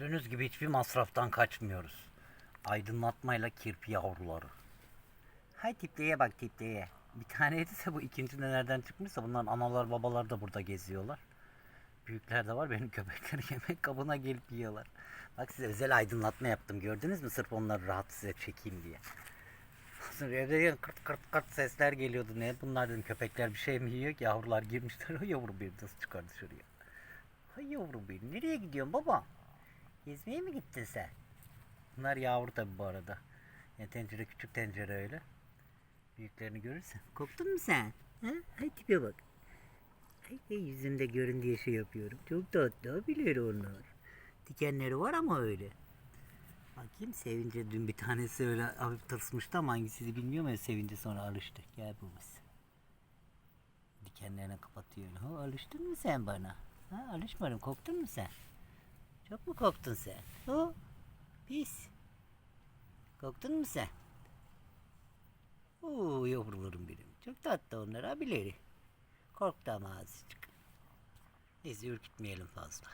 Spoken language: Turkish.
Gördüğünüz gibi hiçbir masraftan kaçmıyoruz. Aydınlatmayla kirpi yavruları. Hay tipleye bak tipleye. Bir taneydi de bu ikinci de nereden çıkmışsa bunların analar babalar da burada geziyorlar. Büyükler de var benim köpekler yemek kabına gelip yiyorlar. Bak size özel aydınlatma yaptım gördünüz mü sırf onları rahat size çekeyim diye. Sonra evde kırt kırt kırt sesler geliyordu. Ne bunlar dedim köpekler bir şey mi yiyor ki yavrular girmişler. O yavru bir nasıl çıkar dışarıya. Hay yavrum benim. Nereye gidiyorsun baba? Gezmeye mi gittin sen? Bunlar yavru tabi bu arada. Ya tencere küçük tencere öyle. Büyüklerini görürsen. Korktun mu sen? Ha? Ay tipe bak. Ay, yüzümde görün diye şey yapıyorum. Çok tatlı abileri onlar. Dikenleri var ama öyle. Bakayım sevince dün bir tanesi öyle hafif tırsmıştı ama hangisiydi bilmiyorum ya sevince sonra alıştı. Gel babası. Dikenlerini kapatıyor. Ha, alıştın mı sen bana? Ha, alışmadım. Korktun mu sen? Çok mu korktun sen? O pis. Korktun mu sen? Oo yavrularım benim. Çok tatlı onlar abileri. Korktu ama azıcık. Neyse ürkütmeyelim fazla.